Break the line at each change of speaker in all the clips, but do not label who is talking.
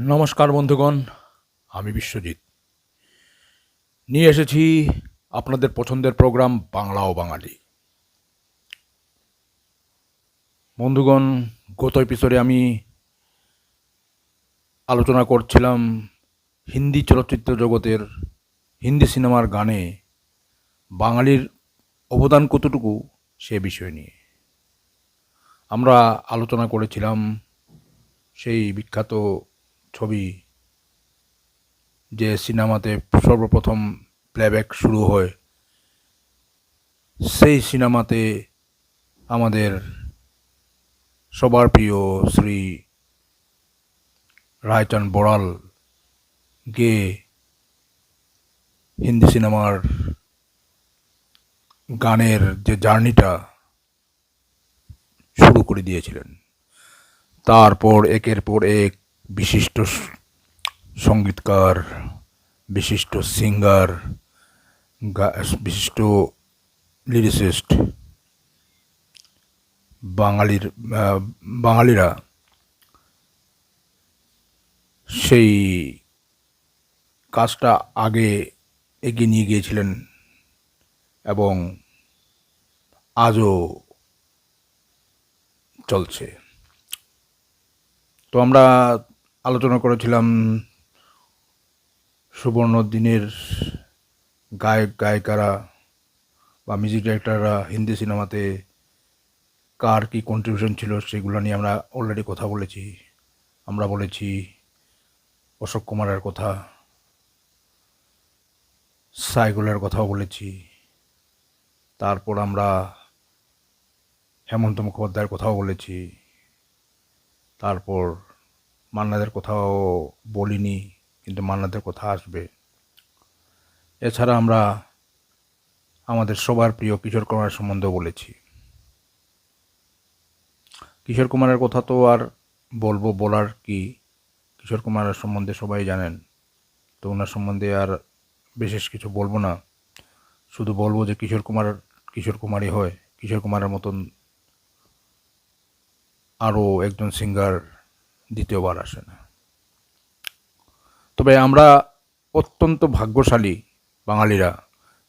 নমস্কার বন্ধুগণ, আমি বিশ্বজিৎ। নিয়ে এসেছি আপনাদের পছন্দের প্রোগ্রাম বাংলা ও বাঙালি। বন্ধুগণ, গত এপিসোডে আমি আলোচনা করছিলাম হিন্দি চলচ্চিত্র জগতের হিন্দি সিনেমার গানে বাঙালির অবদান কতটুকু সে বিষয় নিয়ে। আমরা আলোচনা করেছিলাম সেই বিখ্যাত ছবি যে সিনেমাতে সর্বপ্রথম প্লেব্যাক শুরু হয়, সেই সিনেমাতে আমাদের সবার প্রিয় শ্রী রায়চাঁদ বড়াল গেয়ে হিন্দি সিনেমার গানের যে জার্নিটা শুরু করে দিয়েছিলেন। তারপর একের পর এক বিশিষ্ট সঙ্গীতকার, বিশিষ্ট সিঙ্গার বিশিষ্ট লিরিসিস্ট বাঙালির বাঙালিরা সেই কাজটা আগে এগিয়ে নিয়ে গিয়েছিলেন এবং আজও চলছে। তো আমরা আলোচনা করেছিলাম সুবর্ণ দিনের গায়ক, গায়িকারা বা মিউজিক ডাইরেক্টররা হিন্দি সিনেমাতে কার কী কন্ট্রিবিউশন ছিল সেগুলো নিয়ে আমরা অলরেডি কথা বলেছি। আমরা বলেছি অশোক কুমারের কথা, সাইগুলের কথাও বলেছি। তারপর আমরা হেমন্ত মুখোপাধ্যায়ের কথাও বলেছি। তারপর মান্নাদের কথাও বলিনি, কিন্তু মান্নাদের কথা আসবে। এছাড়া আমরা আমাদের সবার প্রিয় কিশোর কুমারের সম্বন্ধেও বলেছি। কিশোর কুমারের কথা তো আর বলব, বলার কি? কিশোর কুমারের সম্বন্ধে সবাই জানেন, তো ওনার সম্বন্ধে আর বিশেষ কিছু বলব না। শুধু বলব যে কিশোর কুমার, কিশোর কুমারই হয়। কিশোর কুমারের মতন আরও একজন সিঙ্গার দ্বিতীয়বার আসে না। তবে আমরা অত্যন্ত ভাগ্যশালী বাঙালিরা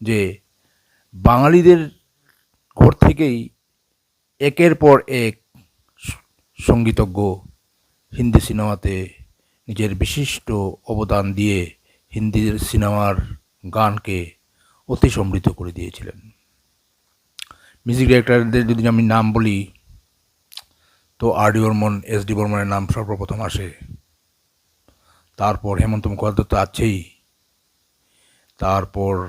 যে বাঙালিদের ঘর থেকেই একের পর এক সঙ্গীতজ্ঞ হিন্দি সিনেমাতে নিজের বিশিষ্ট অবদান দিয়ে হিন্দি সিনেমার গানকে অতি সমৃদ্ধ করে দিয়েছিলেন। মিউজিক ডিরেক্টরদের যদি আমি নাম বলি তো R D Burman S D বর্মনের নাম সর্বপ্রথম আসে। তারপর হেমন্ত মুখোপাধ্যায় তো আছেই। তারপর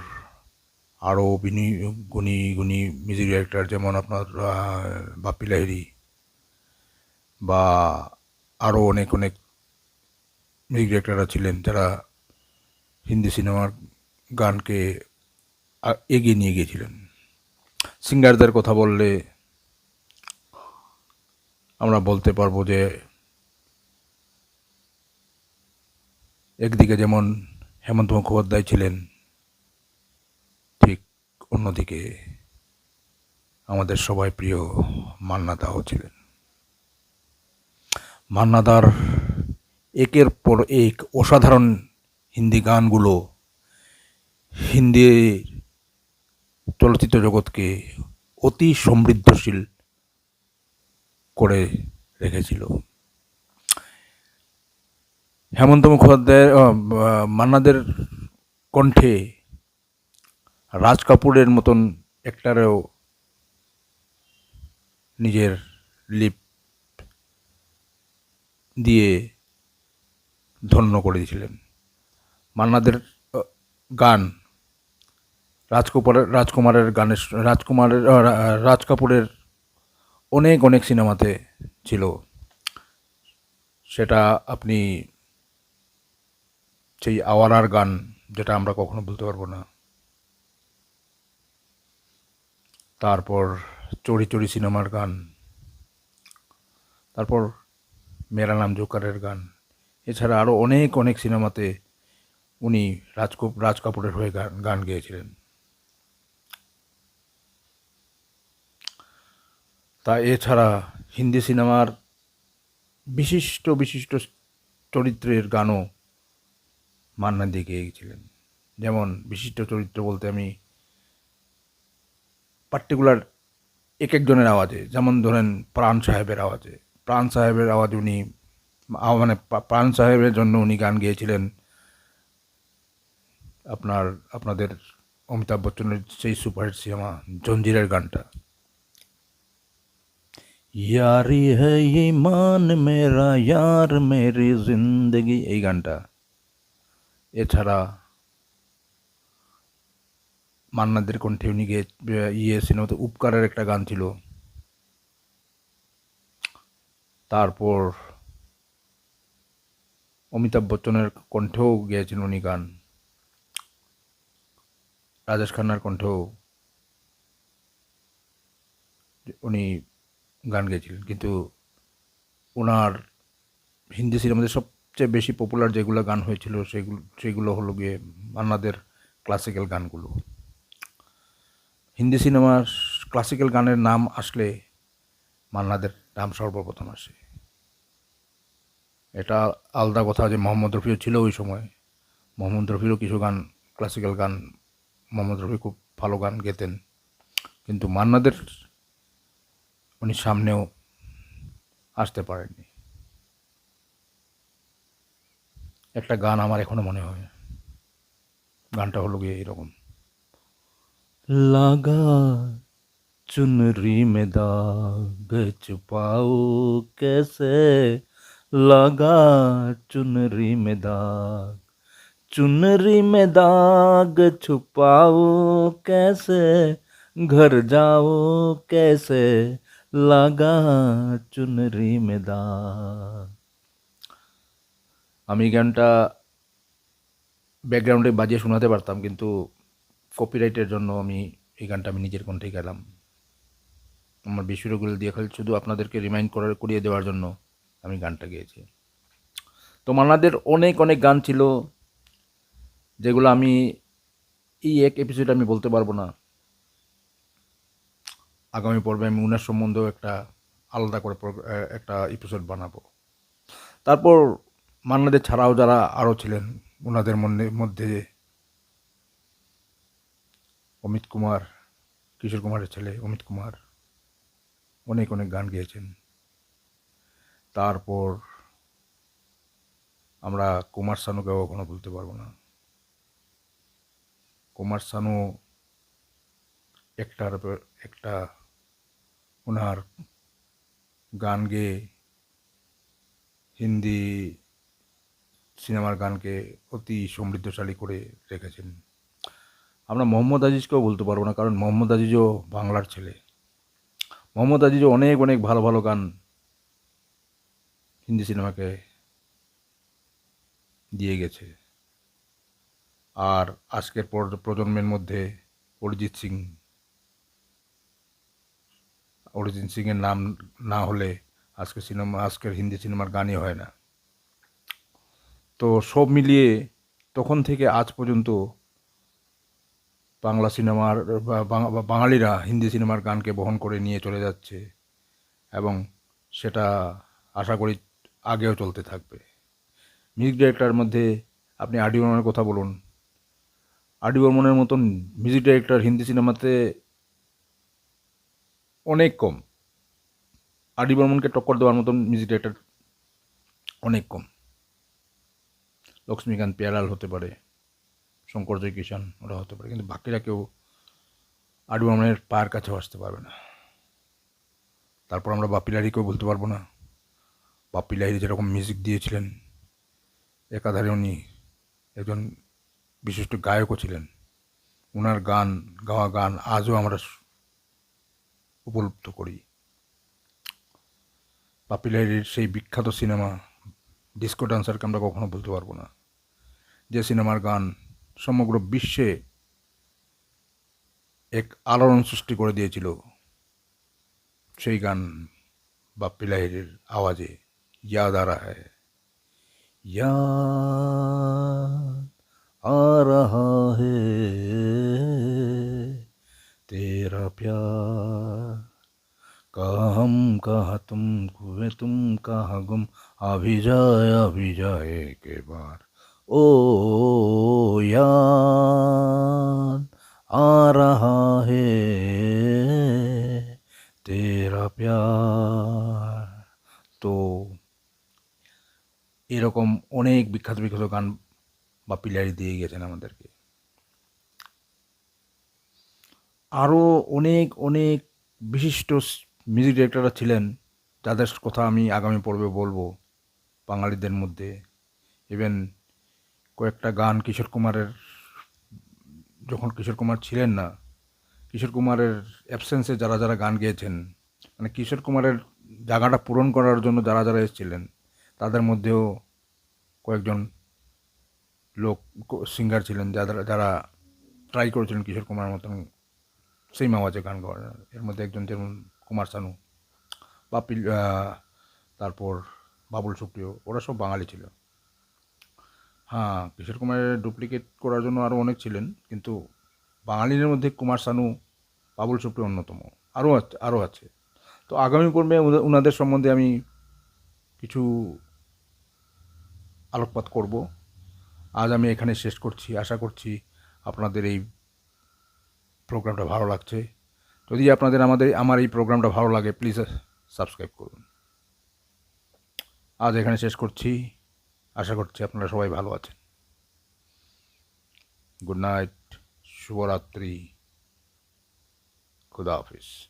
আরও বিনি গুণী গুণী মিউজিক ডিরেক্টর যেমন আপনার আহ, বাপ্পি লাহিড়ী বা আরও অনেক অনেক মিউজিক ডিরেক্টররা ছিলেন যারা হিন্দি সিনেমার গানকে এগিয়ে নিয়ে গিয়েছিলেন। সিঙ্গারদের কথা বললে আমরা বলতে পারব যে একদিকে যেমন হেমন্ত মুখোপাধ্যায় ছিলেন, ঠিক অন্যদিকে আমাদের সবাই প্রিয় মান্না দাও ছিলেন। মান্নাদার একের পর এক অসাধারণ হিন্দি গানগুলো হিন্দি চলচ্চিত্র জগৎকে অতি সমৃদ্ধশীল করে রেখেছিল। হেমন্ত মুখোপাধ্যায়ের মান্নাদের কণ্ঠে রাজ কাপুরের মতন একটারেও নিজের লিপ দিয়ে ধন্য করে দিয়েছিলেন মান্নাদের গান রাজকুমারের রাজকুমারের গানের, রাজকুমারের রাজ কাপুরের অনেক অনেক সিনেমাতে ছিল। সেটা আপনি সেই আওয়ারার গান, যেটা আমরা কখনো বলতে পারব না। তারপর চড়ি চড়ি সিনেমার গান। তারপর মেরা নাম জোকারের গান। এছাড়া আরও অনেক অনেক সিনেমাতে উনি রাজকুপ, রাজ কাপুরের হয়ে গান গান গেয়েছিলেন। তা এছাড়া হিন্দি সিনেমার বিশিষ্ট বিশিষ্ট চরিত্রের গানও মান্না দিয়ে গিয়েছিলেন। যেমন বিশিষ্ট চরিত্র বলতে আমি পার্টিকুলার এক একজনের আওয়াজে, যেমন ধরেন প্রাণ সাহেবের আওয়াজে। প্রাণ সাহেবের আওয়াজ উনি মানে প্রাণ সাহেবের জন্য উনি গান গেয়েছিলেন। আপনার, আপনাদের অমিতাভ বচ্চনের সেই সুপারহিট সিনেমা, জঞ্জিরের গানটা। ইয়ারি হে মান মেরা ইয়ার মেরি জিন্দগি এই গানটা। এছাড়া মান্নাদের কণ্ঠে উনি গে ইয়ে সিনেমাতে উপকারের একটা গান ছিল। তারপর অমিতাভ বচ্চনের কণ্ঠেও গেয়েছেন উনি গান। রাজেশ খান্নার কণ্ঠেও। উনি গান গেয়েছিলেন। কিন্তু ওনার হিন্দি সিনেমাতে সবচেয়ে বেশি পপুলার যেগুলো গান হয়েছিল, সেগুলো সেগুলো হলো গিয়ে মান্নাদের ক্লাসিক্যাল গানগুলো। হিন্দি সিনেমার ক্লাসিক্যাল গানের নাম আসলে মান্নাদের নাম সর্বপ্রথম আসে। এটা আলাদা কথা যে মোহাম্মদ রফিও ছিল ওই সময়। মোহাম্মদ রফিরও কিছু গান ক্লাসিক্যাল গান, মোহাম্মদ রফি খুব ভালো গান গেতেন। কিন্তু মান্নাদের উনি সামনেও আসতে পারেননি একটা গান আমার এখনো মনে হয় গানটা হলো গিয়ে এরকম লাগা चुनरी में दाग छुपाओ कैसे लगा चुनरी में दाग चुनरी में दाग छुपाओ कैसे घर जाओ कैसे লাগা চুনরি মেদা আমি গানটা ব্যাকগ্রাউন্ডে বাজিয়ে শোনাতে পারতাম, কিন্তু কপিরাইটের জন্য আমি এই গানটা আমি নিজের কণ্ঠে গেলাম আমার বিশ্বরগুলো দিয়ে খালি শুধু আপনাদেরকে রিমাইন্ড করার, করিয়ে দেওয়ার জন্য আমি গানটা গেয়েছি। তো মানাদের অনেক অনেক গান ছিল, যেগুলো আমি এই এক এপিসোডে আমি বলতে পারব না। আগামী পর্বে আমি উনার সম্বন্ধেও একটা আলাদা করে একটা এপিসোড বানাবো। তারপর মান্নাদের ছাড়াও যারা আরও ছিলেন ওনাদের মধ্যে মধ্যে অমিত কুমার, কিশোর কুমারের ছেলে অমিত কুমার অনেক অনেক গান গেয়েছেন। তারপর আমরা কুমার শানুকেও কখনো ভুলতে পারব না। কুমার শানু একটার একটা ওনার গান গেয়ে হিন্দি সিনেমার গানকে অতি সমৃদ্ধশালী করে রেখেছেন। আমরা মোহাম্মদ আজিজকেও বলতে পারব না, কারণ মোহাম্মদ আজিজও বাংলার ছেলে। মোহাম্মদ আজিজও অনেক অনেক ভালো ভালো গান হিন্দি সিনেমাকে দিয়ে গেছে। আর আজকের প্রজন্মের মধ্যে অরিজিৎ সিং অরিজিৎ সিংয়ের নাম না হলে আজকের সিনেমা, আজকের হিন্দি সিনেমার গানই হয় না। তো সব মিলিয়ে তখন থেকে আজ পর্যন্ত বাংলা সিনেমার বাঙালিরা হিন্দি সিনেমার গানকে বহন করে নিয়ে চলে যাচ্ছে এবং সেটা আশা করি আগেও চলতে থাকবে। মিউজিক ডাইরেক্টরের মধ্যে আপনি আডি বর্মনের কথা বলুন। আডি বর্মনের মতন মিউজিক ডাইরেক্টর হিন্দি সিনেমাতে অনেক কম। আডি বর্মনকে টক্কর দেওয়ার মতন মিউজিক ডাইরেক্টর অনেক কম। লক্ষ্মীকান্ত পেয়ারাল হতে পারে, শঙ্কর জয় কিষান ওরা হতে পারে, কিন্তু বাকিরা কেউ আডি বর্মনের পায়ের কাছেও আসতে পারবে না। তারপর আমরা বাপি লাহিড়িকেও বলতে পারব না। বাপি লাহিড়ি যেরকম মিউজিক দিয়েছিলেন, একাধারে উনি একজন বিশিষ্ট গায়কও ছিলেন। ওনার গান, গাওয়া গান আজও আমরা উপলব্ধ করি। পাপিলারির সেই বিখ্যাত সিনেমা, ডিস্কো ডান্সারকে আমরা কখনো বলতে পারব না। যে সিনেমার গান সমগ্র বিশ্বে এক আলোড়ন সৃষ্টি করে দিয়েছিল, সেই গান বা পিলাহিরের আওয়াজে ইয়াদ আ রা আর হে তেরা প্যার कहाँ हम कहाँ तुम हुए तुम कहाँ गुम अभिजय अभिजय के बार ओ याद आ रहा है तेरा प्यार তো এরকম অনেক বিখ্যাত বিখ্যাত গান বাপ্পিলারি দিয়ে গেছেন আমাদেরকে আরও অনেক অনেক বিশিষ্ট মিউজিক ডিরেক্টররা ছিলেন যাদের কথা আমি আগামী পর্বে বলব বাঙালিদের মধ্যে। ইভেন কয়েকটা গান কিশোর কুমারের, যখন কিশোর কুমার ছিলেন না, কিশোর কুমারের অ্যাবসেন্সে যারা যারা গান গেয়েছেন মানে কিশোর কুমারের জায়গাটা পূরণ করার জন্য যারা যারা এসেছিলেন, তাদের মধ্যেও কয়েকজন লোক সিঙ্গার ছিলেন, যারা যারা ট্রাই করেছিলেন কিশোর কুমারের মতন সেই আওয়াজে গান গাওয়ার এর মধ্যে একজন যেমন কুমার শানু আহ, তারপর বাবুল সুপ্রিয় ওরা সব বাঙালি ছিল। হ্যাঁ কিশোর কুমারের ডুপ্লিকেট করার জন্য আরও অনেক ছিলেন কিন্তু বাঙালিদের মধ্যে কুমার শানু বাবুল সুপ্রিয় অন্যতম আরও আছে আরও আছে। তো আগামী পর্বে ওনাদের সম্বন্ধে আমি কিছু আলোকপাত করব। আজ আমি এখানে শেষ করছি। আশা করছি আপনাদের এই প্রোগ্রামটা ভালো লাগছে। যদি আপনাদের আমাদের, আমার এই প্রোগ্রামটা ভালো লাগে প্লিজ সাবস্ক্রাইব করুন। আজ এখানে শেষ করছি। আশা করছি আপনারা সবাই ভালো আছেন। গুড নাইট শুভরাত্রি। খুদা হাফিজ।